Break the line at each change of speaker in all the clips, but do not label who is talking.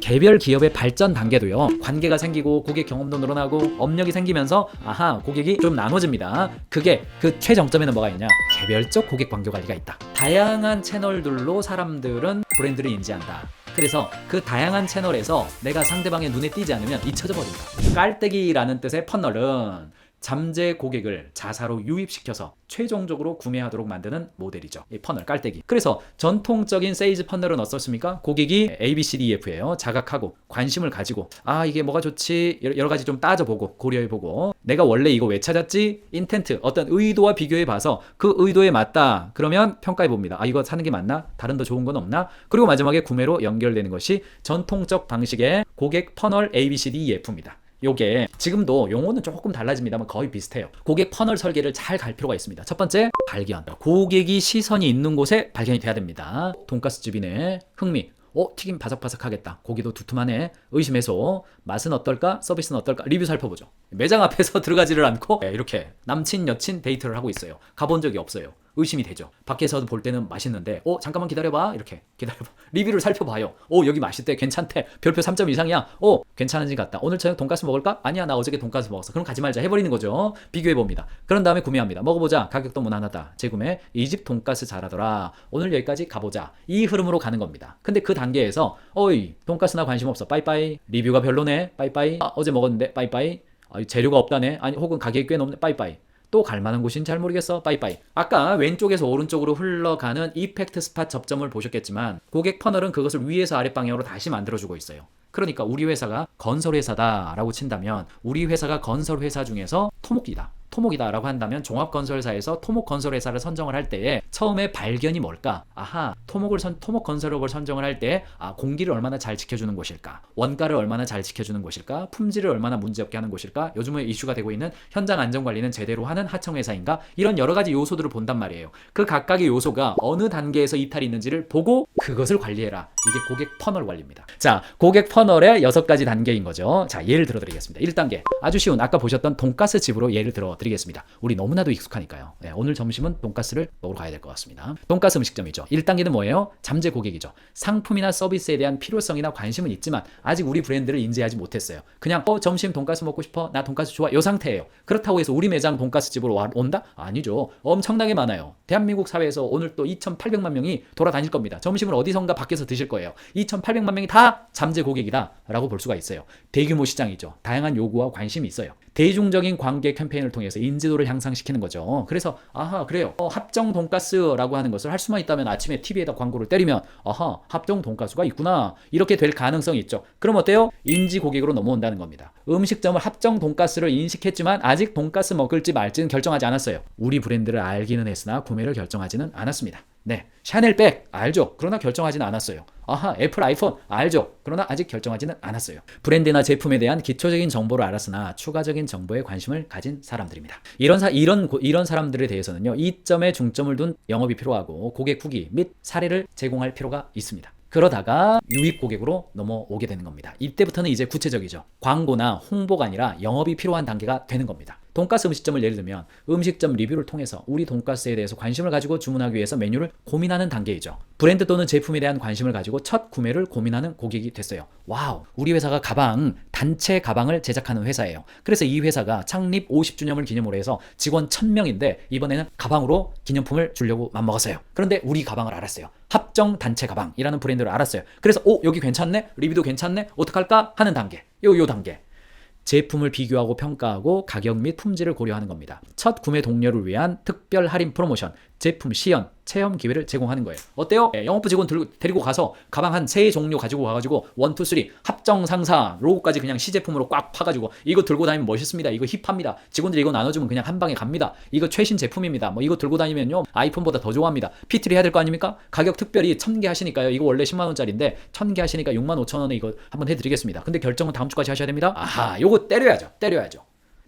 개별 기업의 발전 단계도요. 관계가 생기고 고객 경험도 늘어나고 업력이 생기면서 아하 고객이 좀 나눠집니다. 그게 그 최정점에는 뭐가 있냐? 개별적 고객 관계 관리가 있다. 다양한 채널들로 사람들은 브랜드를 인지한다. 그래서 그 다양한 채널에서 내가 상대방의 눈에 띄지 않으면 잊혀져 버린다. 깔때기라는 뜻의 퍼널은 잠재 고객을 자사로 유입시켜서 최종적으로 구매하도록 만드는 모델이죠. 이 퍼널 깔때기. 그래서 전통적인 세이즈 퍼널은 어떻습니까? 고객이 A, B, C, D, E, F예요. 자각하고 관심을 가지고 아 이게 뭐가 좋지 여러 여러 가지 좀 따져보고 고려해보고 내가 원래 이거 왜 찾았지? 인텐트 어떤 의도와 비교해봐서 그 의도에 맞다 그러면 평가해봅니다. 아 이거 사는 게 맞나? 다른 더 좋은 건 없나? 그리고 마지막에 구매로 연결되는 것이 전통적 방식의 고객 퍼널 A, B, C, D, E, F입니다. 요게 지금도 용어는 조금 달라집니다만 거의 비슷해요. 고객 퍼널 설계를 잘 갈 필요가 있습니다. 첫 번째, 발견. 고객이 시선이 있는 곳에 발견이 돼야 됩니다. 돈가스 집이네. 흥미. 어, 튀김 바삭바삭하겠다. 고기도 두툼하네. 의심 해소. 맛은 어떨까? 서비스는 어떨까? 리뷰 살펴보죠. 매장 앞에서 들어가지를 않고 네, 이렇게 남친, 여친 데이트를 하고 있어요. 가본 적이 없어요. 의심이 되죠. 밖에서 볼 때는 맛있는데, 어, 잠깐만 기다려봐. 이렇게 기다려봐. 리뷰를 살펴봐요. 어, 여기 맛있대. 괜찮대. 별표 3점 이상이야. 어, 괜찮은지 같다. 오늘 저녁 돈가스 먹을까? 아니야, 나 어저께 돈가스 먹었어. 그럼 가지 말자. 해버리는 거죠. 비교해봅니다. 그런 다음에 구매합니다. 먹어보자. 가격도 무난하다. 재구매. 이 집 돈가스 잘하더라. 오늘 여기까지 가보자. 이 흐름으로 가는 겁니다. 근데 그 단계에서, 어이, 돈가스나 관심 없어. 빠이빠이. 리뷰가 별로네. 빠이빠이. 아, 어제 먹었는데. 빠이빠이. 아, 재료가 없다네. 아니, 혹은 가격이 꽤 높네. 빠이빠이. 또 갈만한 곳인 잘 모르겠어. 빠이빠이. 아까 왼쪽에서 오른쪽으로 흘러가는 이펙트 스팟 접점을 보셨겠지만 고객 퍼널은 그것을 위에서 아랫 방향으로 다시 만들어주고 있어요. 그러니까 우리 회사가 건설 회사다라고 친다면 우리 회사가 건설 회사 중에서 토목이다. 토목이다라고 한다면 종합건설사에서 토목건설회사를 선정을 할 때에 처음에 발견이 뭘까? 아하, 토목을 선, 토목건설업을 선정을 할 때 아, 공기를 얼마나 잘 지켜주는 곳일까? 원가를 얼마나 잘 지켜주는 곳일까? 품질을 얼마나 문제없게 하는 곳일까? 요즘에 이슈가 되고 있는 현장 안전관리는 제대로 하는 하청회사인가? 이런 여러 가지 요소들을 본단 말이에요. 그 각각의 요소가 어느 단계에서 이탈이 있는지를 보고 그것을 관리해라. 이게 고객 퍼널 관리입니다. 자, 고객 퍼널의 여섯 가지 단계인 거죠. 자, 예를 들어 드리겠습니다. 1단계. 아주 쉬운 아까 보셨던 돈가스 집으로 예를 들어 드리겠습니다. 우리 너무나도 익숙하니까요. 네, 오늘 점심은 돈가스를 먹으러 가야 될 것 같습니다. 돈가스 음식점이죠. 1단계는 뭐예요? 잠재 고객이죠. 상품이나 서비스에 대한 필요성이나 관심은 있지만 아직 우리 브랜드를 인지하지 못했어요. 그냥 어 점심 돈가스 먹고 싶어. 나 돈가스 좋아. 요 상태예요. 그렇다고 해서 우리 매장 돈가스 집으로 와, 온다? 아니죠. 엄청나게 많아요. 대한민국 사회에서 오늘 또 2,800만 명이 돌아다닐 겁니다. 점심을 어디선가 밖에서 드실 거예요. 2,800만 명이 다 잠재 고객이다라고 볼 수가 있어요. 대규모 시장이죠. 다양한 요구와 관심이 있어요. 대중적인 관계 캠페인을 통해서 인지도를 향상시키는 거죠. 그래서 아하 그래요. 어, 합정 돈가스라고 하는 것을 할 수만 있다면 아침에 TV에다 광고를 때리면 아하 합정 돈가스가 있구나 이렇게 될 가능성이 있죠. 그럼 어때요? 인지 고객으로 넘어온다는 겁니다. 음식점을 합정 돈가스를 인식했지만 아직 돈가스 먹을지 말지는 결정하지 않았어요. 우리 브랜드를 알기는 했으나 구매를 결정하지는 않았습니다. 네, 샤넬백 알죠. 그러나 결정하지는 않았어요. 아하, 애플 아이폰 알죠. 그러나 아직 결정하지는 않았어요. 브랜드나 제품에 대한 기초적인 정보를 알았으나 추가적인 정보에 관심을 가진 사람들입니다. 이런 사 이런 고- 이런 사람들에 대해서는요. 이 점에 중점을 둔 영업이 필요하고 고객 후기 및 사례를 제공할 필요가 있습니다. 그러다가 유입 고객으로 넘어오게 되는 겁니다. 이때부터는 이제 구체적이죠. 광고나 홍보가 아니라 영업이 필요한 단계가 되는 겁니다. 돈가스 음식점을 예를 들면 음식점 리뷰를 통해서 우리 돈가스에 대해서 관심을 가지고 주문하기 위해서 메뉴를 고민하는 단계이죠. 브랜드 또는 제품에 대한 관심을 가지고 첫 구매를 고민하는 고객이 됐어요. 와우, 우리 회사가 가방, 단체 가방을 제작하는 회사예요. 그래서 이 회사가 창립 50주년을 기념으로 해서 직원 1000명인데 이번에는 가방으로 기념품을 주려고 맘먹었어요. 그런데 우리 가방을 알았어요. 합정 단체 가방이라는 브랜드를 알았어요. 그래서 오 여기 괜찮네, 리뷰도 괜찮네, 어떡할까 하는 단계. 요 요 단계. 제품을 비교하고 평가하고 가격 및 품질을 고려하는 겁니다. 첫 구매 동료를 위한 특별 할인 프로모션, 제품 시연, 체험 기회를 제공하는 거예요. 어때요? 예, 영업부 직원 들고, 데리고 가서 가방 한 세 종류 가지고 가가지고 원, 투, 쓰리 합정 상사 로고까지 그냥 시제품으로 꽉 파가지고 이거 들고 다니면 멋있습니다. 이거 힙합니다. 직원들이 이거 나눠주면 그냥 한 방에 갑니다. 이거 최신 제품입니다. 뭐 이거 들고 다니면요 아이폰보다 더 좋아합니다. PT를 해야 될 거 아닙니까? 가격 특별히 천 개 하시니까요. 이거 원래 10만 원짜리인데 천 개 하시니까 6만 5천 원에 이거 한번 해드리겠습니다. 근데 결정은 다음 주까지 하셔야 됩니다. 아하, 요거 때려야죠. 때려야죠.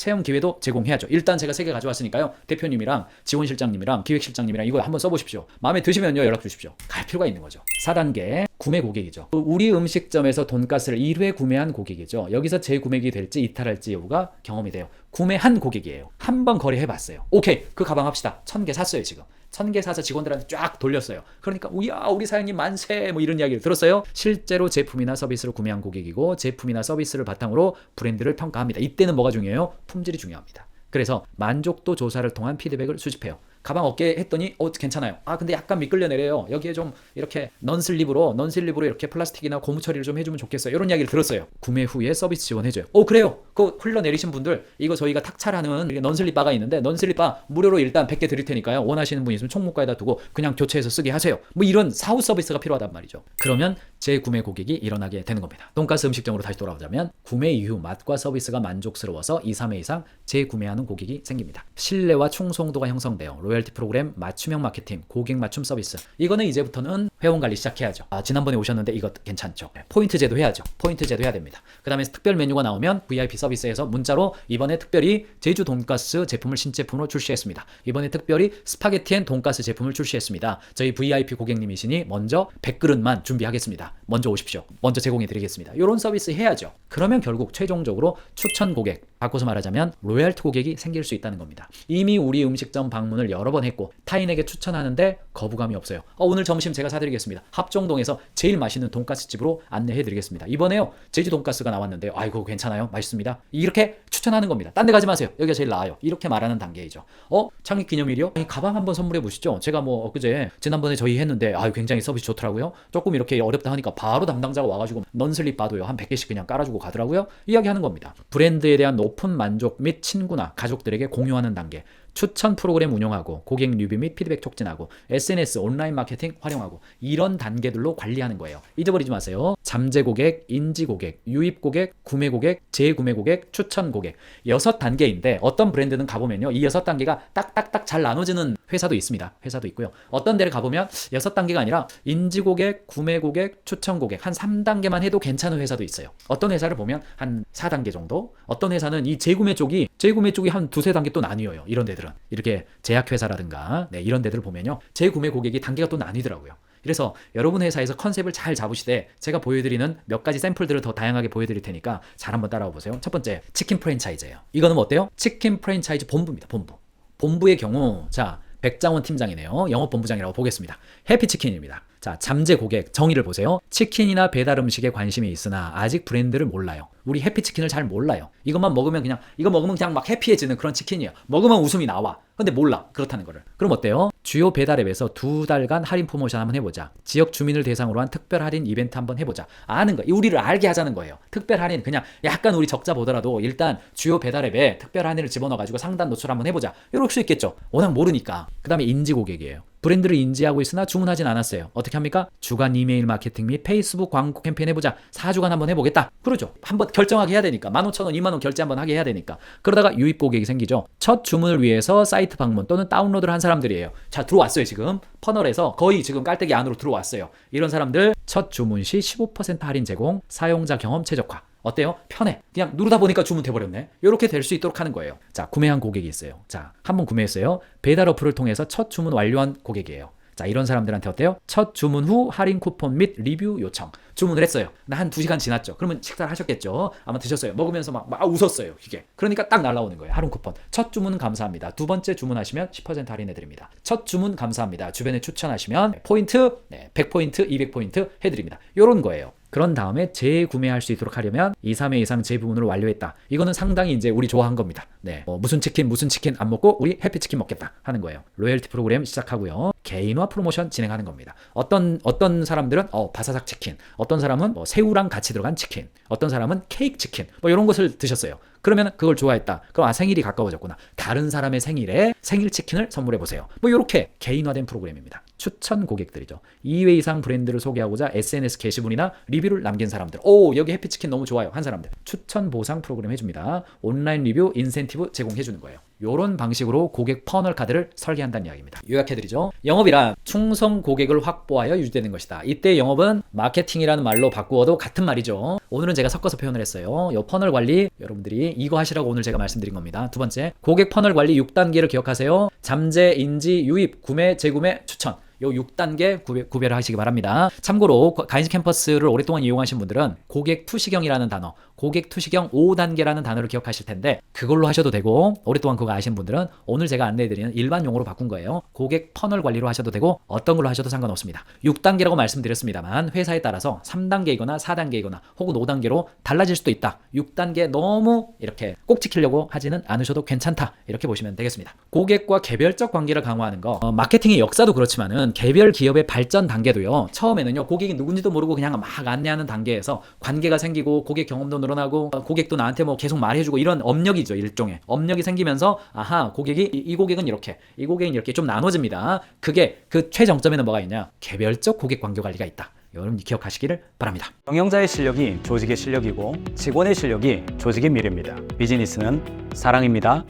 체험 기회도 제공해야죠. 일단 제가 세 개 가져왔으니까요. 대표님이랑 지원실장님이랑 기획실장님이랑 이거 한번 써보십시오. 마음에 드시면요 연락 주십시오. 갈 필요가 있는 거죠. 4단계 구매 고객이죠. 우리 음식점에서 돈가스를 1회 구매한 고객이죠. 여기서 재구매기 될지 이탈할지 여부가 경험이 돼요. 구매한 고객이에요. 한 번 거래해봤어요. 오케이 그 가방 합시다. 천개 샀어요 지금. 천개 사서 직원들한테 쫙 돌렸어요. 그러니까 우야 우리 사장님 만세 뭐 이런 이야기를 들었어요. 실제로 제품이나 서비스를 구매한 고객이고 제품이나 서비스를 바탕으로 브랜드를 평가합니다. 이때는 뭐가 중요해요? 품질이 중요합니다. 그래서 만족도 조사를 통한 피드백을 수집해요. 가방 어깨 했더니 어 괜찮아요. 아 근데 약간 미끌려 내려요. 여기에 좀 이렇게 넌슬립으로 넌슬립으로 이렇게 플라스틱이나 고무 처리를 좀 해주면 좋겠어요. 이런 이야기를 들었어요. 구매 후에 서비스 지원해줘요. 어 그래요. 그 흘러 내리신 분들 이거 저희가 탁찰하는 넌슬립 바가 있는데 넌슬립 바 무료로 일단 100개 드릴 테니까요. 원하시는 분 있으면 총무과에다 두고 그냥 교체해서 쓰게 하세요. 뭐 이런 사후 서비스가 필요하단 말이죠. 그러면 재구매 고객이 일어나게 되는 겁니다. 돈가스 음식점으로 다시 돌아오자면 구매 이후 맛과 서비스가 만족스러워서 2, 3회 이상 재구매하는 고객이 생깁니다. 신뢰와 충성도가 형성되어 로열티 프로그램 맞춤형 마케팅, 고객 맞춤 서비스. 이거는 이제부터는 회원 관리 시작해야죠. 아, 지난번에 오셨는데 이거 괜찮죠? 네, 포인트 제도 해야죠. 포인트 제도 해야 됩니다. 그 다음에 특별 메뉴가 나오면 VIP 서비스에서 문자로 이번에 특별히 제주 돈가스 제품을 신제품으로 출시했습니다. 이번에 특별히 스파게티 앤 돈가스 제품을 출시했습니다. 저희 VIP 고객님이시니 먼저 100그릇만 준비하겠습니다. 먼저 오십시오. 먼저 제공해 드리겠습니다. 이런 서비스 해야죠. 그러면 결국 최종적으로 추천 고객, 바꿔서 말하자면 로얄트 고객이 생길 수 있다는 겁니다. 이미 우리 음식점 방문을 여러 번 했고 타인에게 추천하는데 거부감이 없어요. 어, 오늘 점심 제가 사드리겠습니다. 합정동에서 제일 맛있는 돈가스 집으로 안내해 드리겠습니다. 이번에요 제주 돈가스가 나왔는데요. 아이고 괜찮아요, 맛있습니다. 이렇게 추천하는 겁니다. 딴 데 가지 마세요. 여기가 제일 나아요. 이렇게 말하는 단계이죠. 어 창립 기념일이요? 이 가방 한번 선물해 보시죠. 제가 뭐 엊그제 지난번에 저희 했는데 아 굉장히 서비스 좋더라고요. 조금 이렇게 어렵다 하니까 바로 담당자가 와가지고 넌슬립 봐도요 한 100개씩 그냥 깔아주고 가더라고요. 이야기하는 겁니다. 브랜드에 대한 높은 만족 및 친구나 가족들에게 공유하는 단계. 추천 프로그램 운영하고 고객 리뷰 및 피드백 촉진하고 SNS 온라인 마케팅 활용하고 이런 단계들로 관리하는 거예요. 잊어버리지 마세요. 잠재 고객, 인지 고객, 유입 고객, 구매 고객, 재구매 고객, 추천 고객 여섯 단계인데 어떤 브랜드는 가보면요 이 여섯 단계가 딱딱딱 잘 나눠지는 회사도 있습니다. 회사도 있고요. 어떤 데를 가보면 여섯 단계가 아니라 인지 고객, 구매 고객, 추천 고객 한 3단계만 해도 괜찮은 회사도 있어요. 어떤 회사를 보면 한 4단계 정도, 어떤 회사는 이 재구매 쪽이 재구매 쪽이 한 두세 단계 또 나뉘어요. 이런 데들은 이렇게 제약회사라든가 네, 이런 데들 보면요 재구매 고객이 단계가 또 나뉘더라고요. 그래서 여러분 회사에서 컨셉을 잘 잡으시되 제가 보여드리는 몇 가지 샘플들을 더 다양하게 보여드릴 테니까 잘 한번 따라와 보세요. 첫 번째 치킨 프랜차이즈예요. 이거는 뭐 어때요? 치킨 프랜차이즈 본부입니다. 본부. 본부의 경우 자 백장원 팀장이네요. 영업본부장이라고 보겠습니다. 해피치킨입니다. 자, 잠재 고객 정의를 보세요. 치킨이나 배달 음식에 관심이 있으나 아직 브랜드를 몰라요. 우리 해피치킨을 잘 몰라요. 이것만 먹으면 그냥 이거 먹으면 그냥 막 해피해지는 그런 치킨이에요. 먹으면 웃음이 나와. 근데 몰라. 그렇다는 거를. 그럼 어때요? 주요 배달앱에서 두 달간 할인 프로모션 한번 해보자. 지역 주민을 대상으로 한 특별 할인 이벤트 한번 해보자. 아는 거. 우리를 알게 하자는 거예요. 특별 할인 그냥 약간 우리 적자 보더라도 일단 주요 배달앱에 특별 할인을 집어넣어가지고 상단 노출 한번 해보자. 이럴 수 있겠죠. 워낙 모르니까. 그 다음에 인지 고객이에요. 브랜드를 인지하고 있으나 주문하진 않았어요. 어떻게 합니까? 주간 이메일 마케팅 및 페이스북 광고 캠페인 해보자. 4주간 한번 해보겠다. 그러죠. 한번 결정하게 해야 되니까. 15,000원, 2만원 결제 한번 하게 해야 되니까. 그러다가 유입 고객이 생기죠. 첫 주문을 위해서 사이트 방문 또는 다운로드를 한 사람들이에요. 자, 들어왔어요, 지금. 퍼널에서 거의 지금 깔때기 안으로 들어왔어요. 이런 사람들 첫 주문 시 15% 할인 제공, 사용자 경험 최적화. 어때요? 편해. 그냥 누르다 보니까 주문 돼 버렸네. 이렇게 될 수 있도록 하는 거예요. 자, 구매한 고객이 있어요. 자, 한 번 구매했어요. 배달 어플을 통해서 첫 주문 완료한 고객이에요. 자, 이런 사람들한테 어때요? 첫 주문 후 할인 쿠폰 및 리뷰 요청. 주문을 했어요. 나한 2시간 지났죠. 그러면 식사를 하셨겠죠. 아마 드셨어요. 먹으면서 막, 막 웃었어요. 이게. 그러니까 딱 날라오는 거예요. 할인 쿠폰. 첫 주문 감사합니다. 두 번째 주문하시면 10% 할인해 드립니다. 첫 주문 감사합니다. 주변에 추천하시면 포인트, 네, 100포인트, 200포인트 해 드립니다. 요런 거예요. 그런 다음에 재구매할 수 있도록 하려면 2, 3회 이상 재부문을 완료했다. 이거는 상당히 이제 우리 좋아한 겁니다. 네. 뭐 무슨 치킨, 무슨 치킨 안 먹고 우리 해피치킨 먹겠다 하는 거예요. 로열티 프로그램 시작하고요. 개인화 프로모션 진행하는 겁니다. 어떤 어떤 사람들은 어 바사삭 치킨, 어떤 사람은 뭐 새우랑 같이 들어간 치킨, 어떤 사람은 케이크 치킨, 뭐 이런 것을 드셨어요. 그러면 그걸 좋아했다. 그럼 아 생일이 가까워졌구나. 다른 사람의 생일에 생일 치킨을 선물해 보세요. 뭐 이렇게 개인화된 프로그램입니다. 추천 고객들이죠. 2회 이상 브랜드를 소개하고자 SNS 게시문이나 리뷰를 남긴 사람들. 오 여기 해피치킨 너무 좋아요 한 사람들. 추천 보상 프로그램 해줍니다. 온라인 리뷰 인센티브 제공해 주는 거예요. 요런 방식으로 고객 퍼널 카드를 설계한다는 이야기입니다. 요약해드리죠. 영업이란 충성 고객을 확보하여 유지되는 것이다. 이때 영업은 마케팅이라는 말로 바꾸어도 같은 말이죠. 오늘은 제가 섞어서 표현을 했어요. 요 퍼널 관리 여러분들이 이거 하시라고 오늘 제가 말씀드린 겁니다. 두 번째 고객 퍼널 관리 6단계를 기억하세요. 잠재, 인지, 유입, 구매, 재구매, 추천. 요 6단계 구별, 구별을 하시기 바랍니다. 참고로 가인스 캠퍼스를 오랫동안 이용하신 분들은 고객 투시경이라는 단어, 고객 투시경 5단계라는 단어를 기억하실 텐데 그걸로 하셔도 되고 오랫동안 그거 아시는 분들은 오늘 제가 안내해드리는 일반 용어로 바꾼 거예요. 고객 터널 관리로 하셔도 되고 어떤 걸로 하셔도 상관없습니다. 6단계라고 말씀드렸습니다만 회사에 따라서 3단계이거나 4단계이거나 혹은 5단계로 달라질 수도 있다. 6단계 너무 이렇게 꼭 지키려고 하지는 않으셔도 괜찮다. 이렇게 보시면 되겠습니다. 고객과 개별적 관계를 강화하는 거 어, 마케팅의 역사도 그렇지만은 개별 기업의 발전 단계도요. 처음에는요 고객이 누군지도 모르고 그냥 막 안내하는 단계에서 관계가 생기고 고객 경험도 늘어나고 어, 고객도 나한테 뭐 계속 말해주고 이런 업력이죠 일종의 업력이 생기면서 아하 고객이 이, 이 고객은 이렇게 이 고객은 이렇게 좀 나눠집니다. 그게 그 최정점에는 뭐가 있냐 개별적 고객 관계 관리가 있다. 여러분 기억하시기를 바랍니다.
경영자의 실력이 조직의 실력이고 직원의 실력이 조직의 미래입니다. 비즈니스는 사랑입니다.